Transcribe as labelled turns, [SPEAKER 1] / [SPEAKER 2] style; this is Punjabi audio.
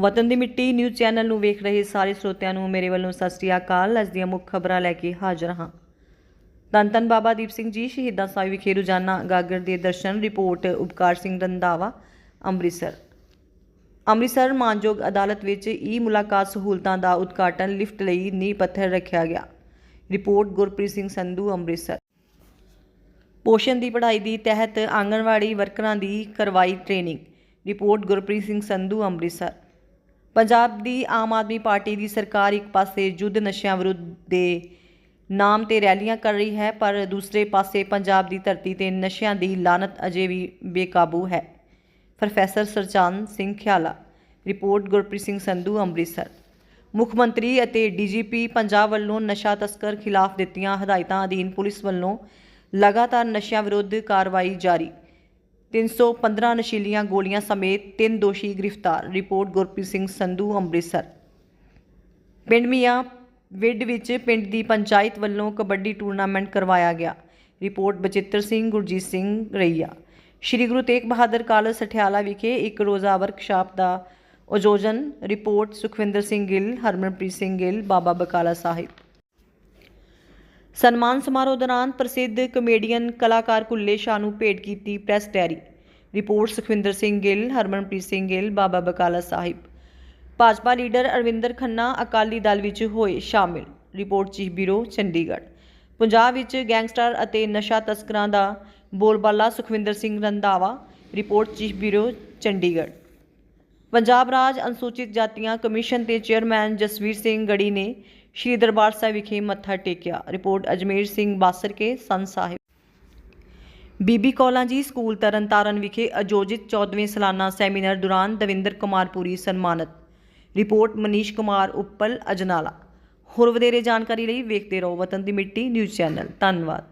[SPEAKER 1] ਵਤਨ ਦੀ ਮਿੱਟੀ ਨਿਊਜ਼ ਚੈਨਲ ਨੂੰ ਵੇਖ ਰਹੇ ਸਾਰੇ ਸਰੋਤਿਆਂ ਨੂੰ ਮੇਰੇ ਵੱਲੋਂ ਸਤਿ ਸ੍ਰੀ ਅਕਾਲ। ਅੱਜ ਦੀਆਂ ਮੁੱਖ ਖਬਰਾਂ ਲੈ ਕੇ ਹਾਜ਼ਰ ਹਾਂ। ਧੰਨ ਧੰਨ ਬਾਬਾ ਦੀਪ ਸਿੰਘ ਜੀ ਸ਼ਹੀਦਾਂ ਸਾਹਿਬ ਵਿਖੇ ਰੋਜ਼ਾਨਾ ਗਾਗਰ ਦੇ ਦਰਸ਼ਨ, ਰਿਪੋਰਟ, ਉਪਕਾਰ ਸਿੰਘ ਰੰਧਾਵਾ, ਅੰਮ੍ਰਿਤਸਰ। ਅੰਮ੍ਰਿਤਸਰ ਮਾਨਯੋਗ ਅਦਾਲਤ ਵਿੱਚ ਈ ਮੁਲਾਕਾਤ ਸਹੂਲਤਾਂ ਦਾ ਉਦਘਾਟਨ, ਲਿਫਟ ਲਈ ਨੀਂਹ ਪੱਥਰ ਰੱਖਿਆ ਗਿਆ। ਰਿਪੋਰਟ, ਗੁਰਪ੍ਰੀਤ ਸਿੰਘ ਸੰਧੂ, ਅੰਮ੍ਰਿਤਸਰ। ਪੋਸ਼ਣ ਦੀ ਪੜ੍ਹਾਈ ਦੀ ਤਹਿਤ ਆਂਗਣਵਾੜੀ ਵਰਕਰਾਂ ਦੀ ਕਰਵਾਈ ਟ੍ਰੇਨਿੰਗ। ਰਿਪੋਰਟ, ਗੁਰਪ੍ਰੀਤ ਸਿੰਘ ਸੰਧੂ, ਅੰਮ੍ਰਿਤਸਰ। ਪੰਜਾਬ ਦੀ ਆਮ ਆਦਮੀ ਪਾਰਟੀ ਦੀ ਸਰਕਾਰ ਇੱਕ ਪਾਸੇ ਯੁੱਧ ਨਸ਼ਿਆਂ ਵਿਰੁੱਧ ਦੇ ਨਾਮ ਤੇ ਰੈਲੀਆਂ ਕਰ ਰਹੀ ਹੈ, ਪਰ ਦੂਸਰੇ ਪਾਸੇ ਪੰਜਾਬ ਦੀ ਧਰਤੀ ਤੇ ਨਸ਼ਿਆਂ ਦੀ ਲਾਨਤ ਅਜੇ ਵੀ ਬੇਕਾਬੂ ਹੈ। Professor Sarchand Singh Khiala, report Gurpreet Singh Sandhu, Amritsar. ਮੁੱਖ ਮੰਤਰੀ ਅਤੇ ਡੀਜੀਪੀ ਪੰਜਾਬ ਵੱਲੋਂ ਨਸ਼ਾ ਤਸਕਰ ਖਿਲਾਫ ਦਿੱਤੀਆਂ ਹਦਾਇਤਾਂ ਅਧੀਨ ਪੁਲਿਸ ਵੱਲੋਂ ਲਗਾਤਾਰ ਨਸ਼ਿਆਂ ਵਿਰੁੱਧ ਕਾਰਵਾਈ ਜਾਰੀ। 315 ਨਸ਼ੀਲੀਆਂ ਗੋਲੀਆਂ ਸਮੇਤ ਤਿੰਨ ਦੋਸ਼ੀ ਗ੍ਰਿਫਤਾਰ ਰਿਪੋਰਟ ਗੁਰਪ੍ਰੀਤ ਸਿੰਘ ਸੰਧੂ ਅੰਮ੍ਰਿਤਸਰ ਪਿੰਡ ਮੀਆਂ ਵਿੱਡ ਵਿੱਚ ਪਿੰਡ ਦੀ ਪੰਚਾਇਤ ਵੱਲੋਂ ਕਬੱਡੀ ਟੂਰਨਾਮੈਂਟ ਕਰਵਾਇਆ ਗਿਆ ਰਿਪੋਰਟ ਬਚਿੱਤਰ ਸਿੰਘ ਗੁਰਜੀਤ ਸਿੰਘ ਰਈਆ ਸ਼੍ਰੀ ਗੁਰੂ ਤੇਗ ਬਹਾਦਰ ਕਾਲਜ ਸਠਿਆਲਾ ਵਿਖੇ ਇੱਕ ਰੋਜ਼ਾ ਵਰਕਸ਼ਾਪ ਦਾ ਆਯੋਜਨ ਰਿਪੋਰਟ ਸੁਖਵਿੰਦਰ ਸਿੰਘ ਗਿੱਲ ਹਰਮਨਪ੍ਰੀਤ ਸਿੰਘ ਗਿੱਲ ਬਾਬਾ ਬਕਾਲਾ ਸਾਹਿਬ ਸਨਮਾਨ ਸਮਾਰੋਹ ਦੌਰਾਨ ਪ੍ਰਸਿੱਧ ਕਮੇਡੀਅਨ ਕਲਾਕਾਰ ਕੁੱਲੇ ਸ਼ਾਹ ਨੂੰ ਭੇਟ ਕੀਤੀ press diary report Sukhwinder Singh Gill, Harmanpreet Singh Gill, Baba Bakala Sahib. Bhajpa leader Arvinder Khanna Akali Dal ਵਿੱਚ ਹੋਏ ਸ਼ਾਮਿਲ। Report chief bureau, Chandigarh. Punjab ਵਿੱਚ ਗੈਂਗਸਟਰ ਅਤੇ ਨਸ਼ਾ ਤਸਕਰਾਂ ਦਾ ਬੋਲਬਾਲਾ Sukhwinder Singh Randhawa. Report chief bureau, Chandigarh. Punjab ਰਾਜ ਅਨੁਸੂਚਿਤ ਜਾਤੀਆਂ ਕਮਿਸ਼ਨ ਦੇ ਚੇਅਰਮੈਨ ਜਸਵੀਰ ਸਿੰਘ ਗੜੀ ਨੇ ਸ਼੍ਰੀ ਦਰਬਾਰ ਸਾਹਿਬ ਵਿਖੇ ਮੱਥਾ ਟੇਕਿਆ। ਰਿਪੋਰਟ ਅਜਮੇਰ ਸਿੰਘ ਬਾਸਰ ਕੇ ਸੰਤ ਸਾਹਿਬ। ਬੀਬੀ ਕੌਲਾਂ ਜੀ ਸਕੂਲ ਤਰਨਤਾਰਨ ਵਿਖੇ ਆਯੋਜਿਤ 14ਵੇਂ ਸਾਲਾਨਾ ਸੈਮੀਨਾਰ ਦੌਰਾਨ ਦਵਿੰਦਰ ਕੁਮਾਰ ਪੁਰੀ ਸਨਮਾਨਿਤ। ਰਿਪੋਰਟ ਮਨੀਸ਼ ਕੁਮਾਰ ਉੱਪਲ ਅਜਨਾਲਾ। ਹੋਰ ਵਧੇਰੇ ਜਾਣਕਾਰੀ ਲਈ ਵੇਖਦੇ ਰਹੋ ਵਤਨ ਦੀ ਮਿੱਟੀ ਨਿਊਜ਼ ਚੈਨਲ। ਧੰਨਵਾਦ।